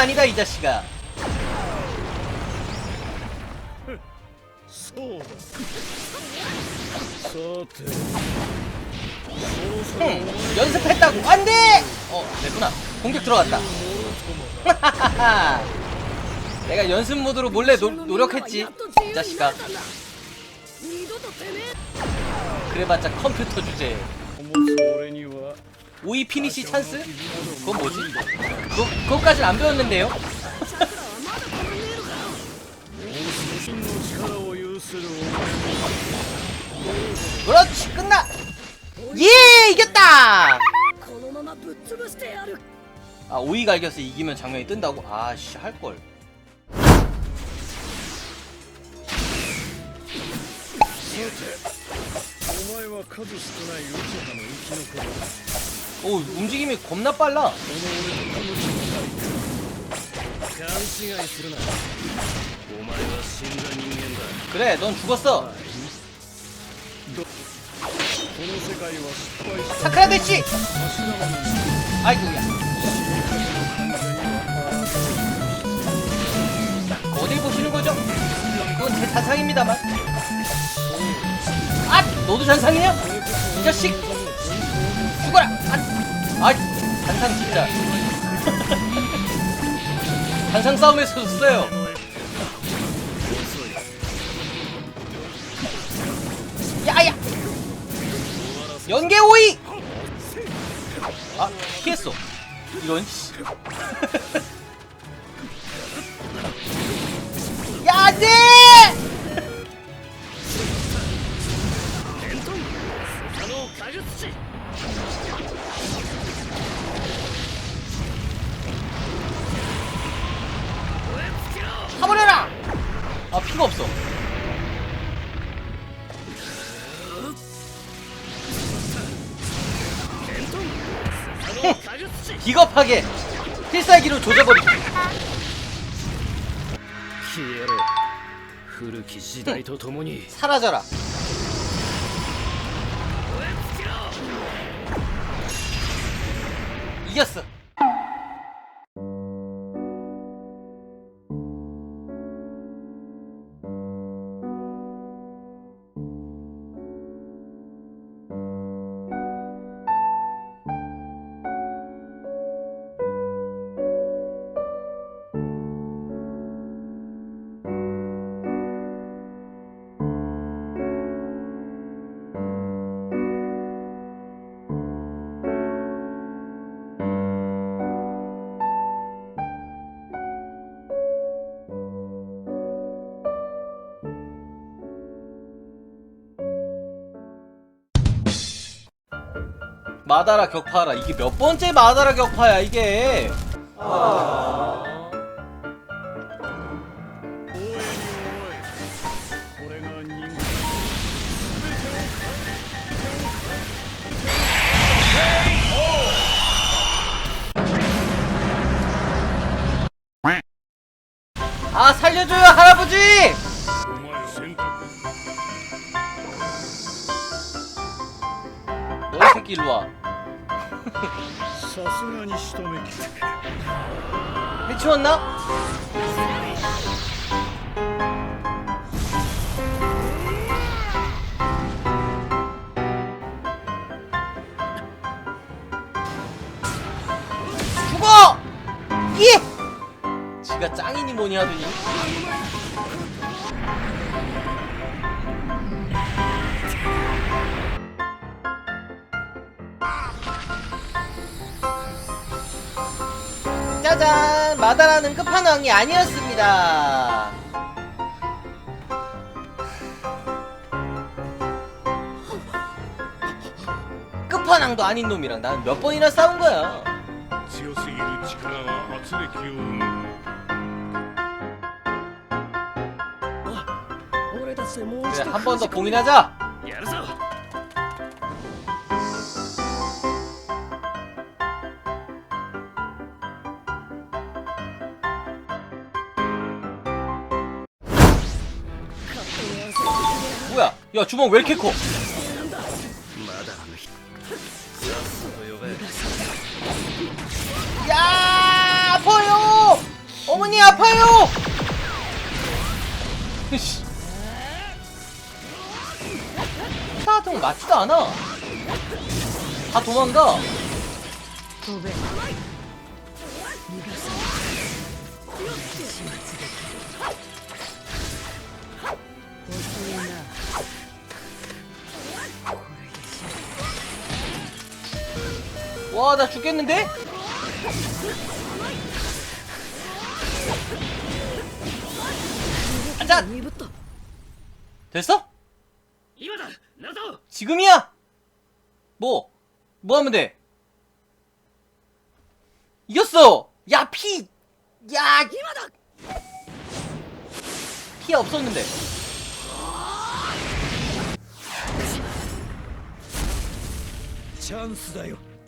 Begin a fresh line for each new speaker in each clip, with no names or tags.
아니다 이 자식아. 응, 연습했다고. 안돼! 어 됐구나. 공격 들어갔다. 내가 연습 모드로 몰래 노, 노력했지 이 자식아. 그래봤자 컴퓨터 주제 오이 피니시 찬스? 그건 뭐지? 그거, 그것까진 안 배웠는데요? 그렇지 끝나! 예! 이겼다! 아 오이 갈겨서 이기면 장면이 뜬다고? 아씨 할걸 오 움직임이 겁나 빨라. 그래, 넌 죽었어. 사크라
대시.
아이고야. 어딜 보시는 거죠? 그건 제 자상입니다만. 아, 너도 잔상이야? 이 자식. 죽어라! 아, 아 잔상 진짜. 잔상 싸움에서 졌어요. 야야! 연계 오이! 아 피했어. 씨 야, 안 돼! 비겁하게 필살기로 조져버리 사라져라. 이겼어. 마다라 격파하라 이게 몇 번째 마다라 격파야 이게
아...
아 살려줘요 할아버지! 너 새끼 와. 미치웠나? 죽어! 예! 지가 짱이니 뭐니 하더니 짜잔! 마다라는 끝판왕이 아니었습니다. 끝판왕도 아닌 놈이랑 난 몇 번이나 싸운 거야. 그래, 한번 더 봉인하자. 야 주먹 왜 이렇게 커? 야 아파요! 어머니 아파요! 씨. 사통 맞지도 않아. 다 도망가.
두 배.
와 나 죽겠는데? 앉아! 됐어? 지금이야! 뭐? 뭐 하면 돼? 이겼어! 야 피! 야
이마다!
피 없었는데
찬스다요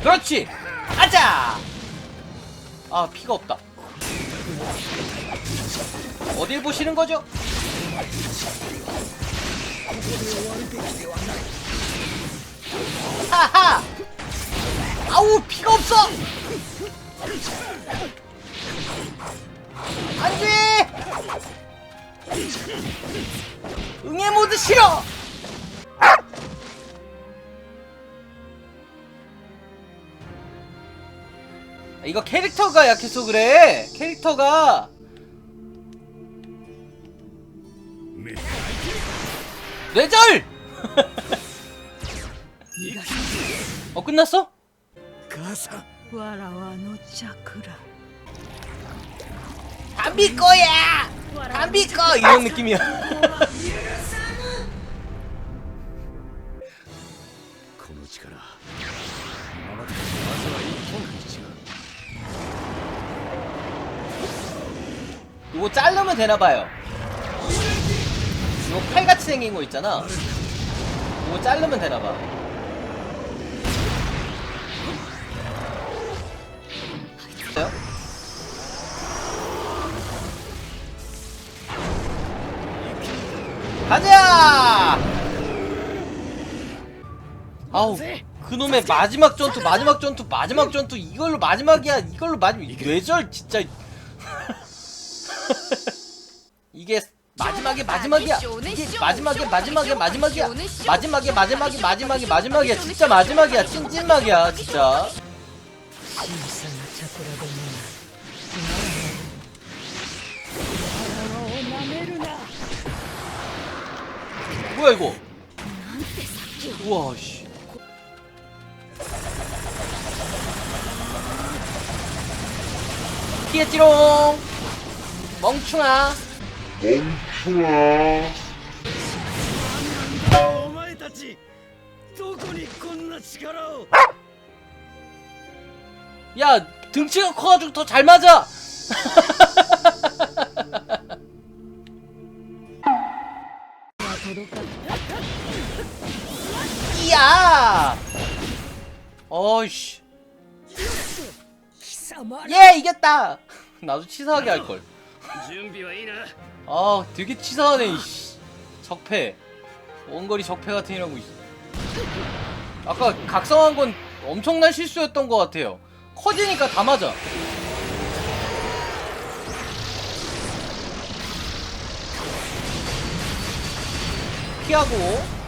그렇지! 아자! 아 피가 없다 어딜 보시는 거죠? 하하! 아우 피가 없어! 안 돼! 응애 모드 싫어! 아, 이거 캐릭터가 약해서 그래! 캐릭터가! 뇌절! 어, 끝났어?
가사 와라와 노차크라
안 믿거야! 안 믿거! 이런 느낌이야. 이거 자르면 되나봐요. 이거 칼같이 생긴 거 있잖아. 이거 자르면 되나봐. 가자! 아우 그놈의 마지막 전투 마지막 전투 마지막 전투 이걸로 마지막이야 이걸로 마지막 뇌절 진짜 이게 마지막에 마지막이야 이게 마지막에 마지막에 마지막이야 마지막에 마지막에 마지막에 마지막이야 진짜 마지막이야 찐찐막이야 진짜 뭐야 이거
なんてさっき
우와 씨 피했지롱 멍충아
お前たちどこにこんな力を
야 등치가 커가지고 더 잘 맞아 야! 어이씨. 예 이겼다. 나도 치사하게 할걸. 아 되게 치사하네 이씨. 적폐. 원거리 적폐 같은 이라고 아까 각성한 건 엄청난 실수였던 것 같아요. 커지니까 다 맞아. 피하고.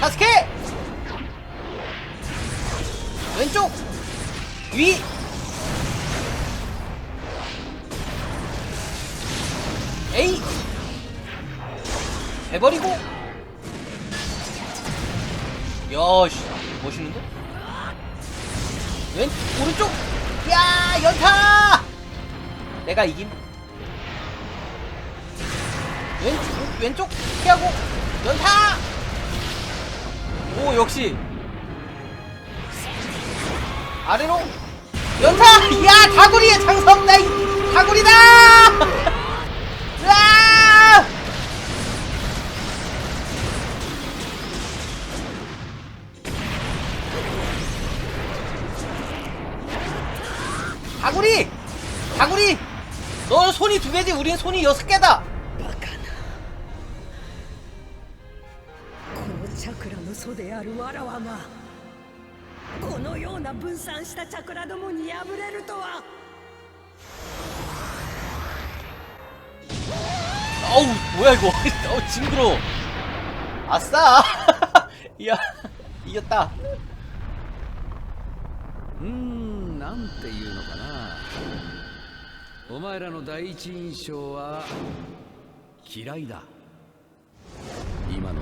사스케! 왼쪽! 위! 에이! 해버리고! 야씨 멋있는데? 왼 오른쪽! 야 연타! 내가 이김 왼 왼쪽! 피하고! 연타 오 역시. 아래로 연타! 야 다구리의 장성 나이 다구리다! 으아! 다구리! 다구리! 너 손이 두 개지? 우린 손이 여섯 개다
祖であるわらわがこのような分散したチャクラどもに敗れるとは
어우 뭐야 이거 어우 징그러 아싸 이야 이겼다
うーんなんていうのかなお前らの第一印象は嫌いだ今の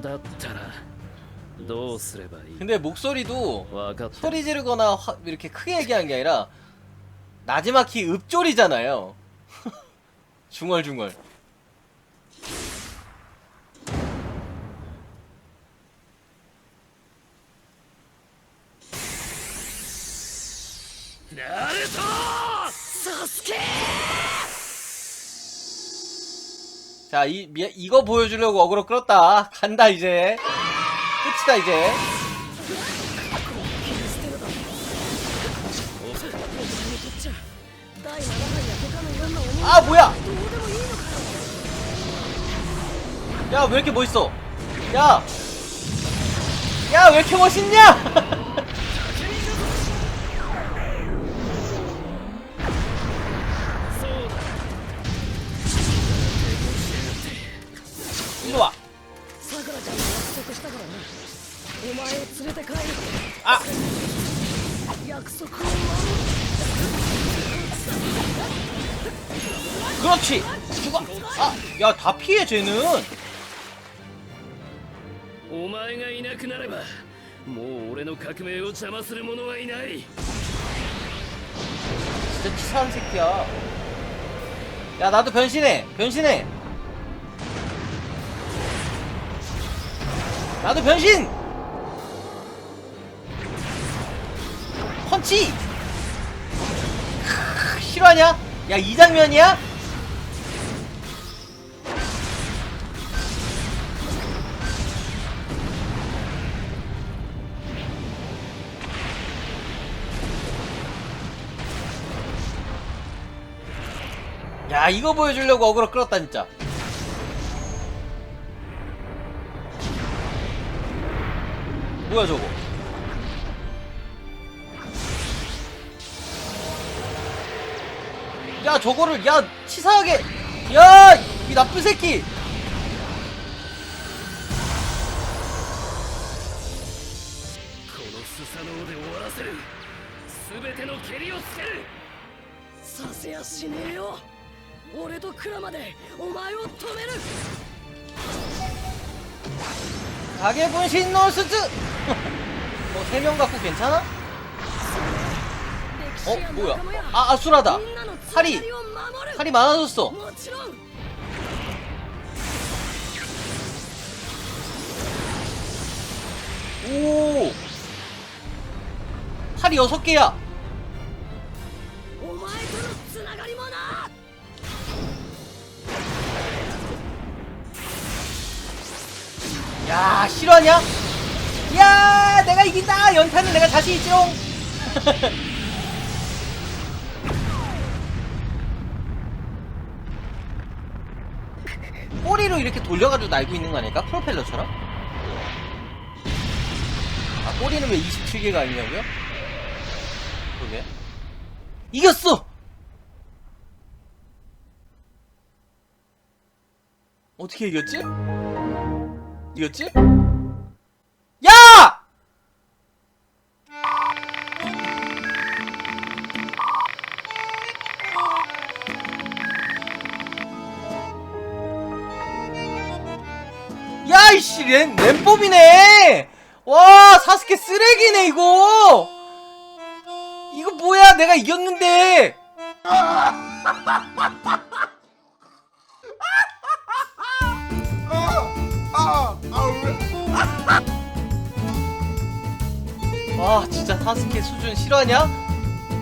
だったらどうすればいい
근데 목소리도
分かった
소리 지르거나 화- 이렇게 크게 얘기한 게 아니라 나지막히 읍졸이잖아요 중얼중얼
ナルト
サスケ
자, 이, 미, 이거 보여주려고 어그로 끌었다. 간다, 이제. 끝이다, 이제. 아, 뭐야! 야, 왜 이렇게 멋있어? 야! 야, 왜 이렇게 멋있냐! 그렇지 죽어 아야 다 피해 쟤는
お前がいなくなればもう俺の革命を邪魔する者はいない
진짜 치사한 새끼야 야 나도 변신해 변신해 나도 변신 펀치 크, 실화냐? 야 이 장면이야? 야 이거 보여주려고 어그로 끌었다 진짜 뭐야 저거? 야 저거를 야 치사하게. 야 이 나쁜 새끼
俺とクラマでお前を止める
가게 분신 노스즈 뭐 세 명 갖고 괜찮아?
歴史や
어 뭐야
仲間や
아 아수라다
みんなのつなが
팔이
りを守る
팔이 많아졌어
もちろん
오 팔이 여섯 개야 야 실화냐? 야 내가 이긴다 연타는 내가 자신 있지롱 꼬리로 이렇게 돌려가지고 날고 있는 거 아닐까? 프로펠러처럼? 아 꼬리는 왜 27개가 아니냐고요? 그러게 이겼어! 어떻게 이겼지? 이겼지? 야! 야 이씨 램, 램법이네 와 사스케 쓰레기네 이거 이거 뭐야 내가 이겼는데 와 진짜 사스케 수준 실화냐?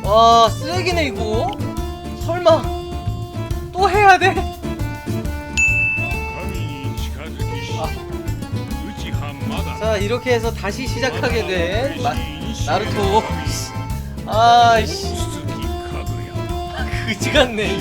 와 쓰레기네 이거. 설마 또 해야 돼?
아.
자 이렇게 해서 다시 시작하게 된 마, 나루토. 아이씨.
아,
그지 같네.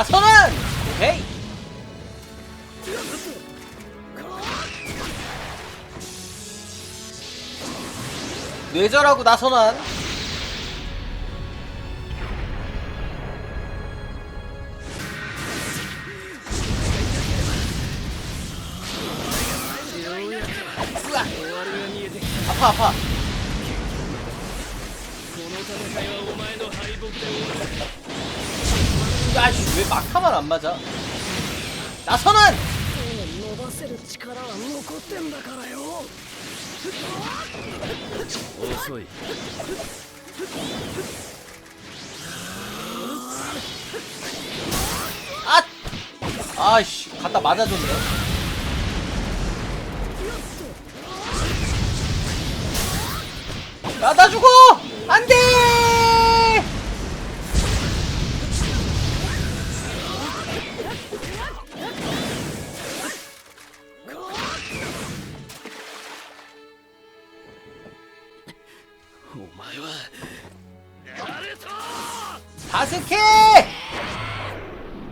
나선은 오케이. 뇌절하고 으악. 아파 아파 맞아
나서는!
어서이
아! 아이씨 갖다 맞아줬네 나다 죽어! 안돼! 야스케!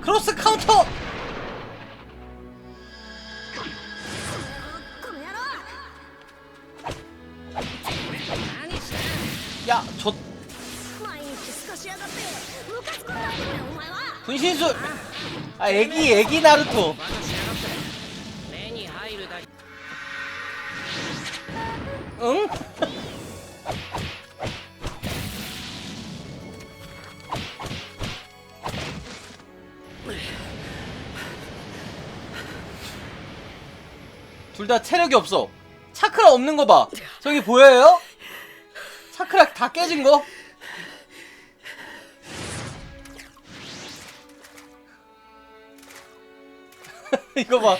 크로스 카운터! 야, 저 분신술! 아, 애기, 애기 나루토! 다 체력이 없어. 차크라 없는 거 봐. 저기 보여요? 차크라 다 깨진 거? 이거 봐.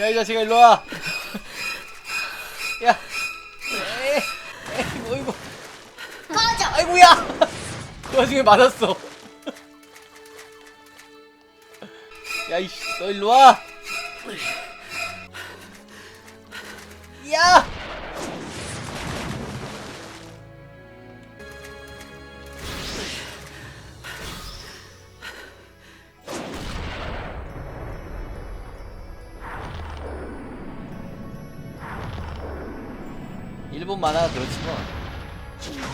야, 이 자식아, 일로 와. 야. 에이, 에이, 어이구. 꺼져! 아이고야! 그 와중에 맞았어. 야, 이씨, 너 일로 와!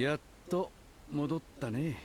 やっと戻ったね。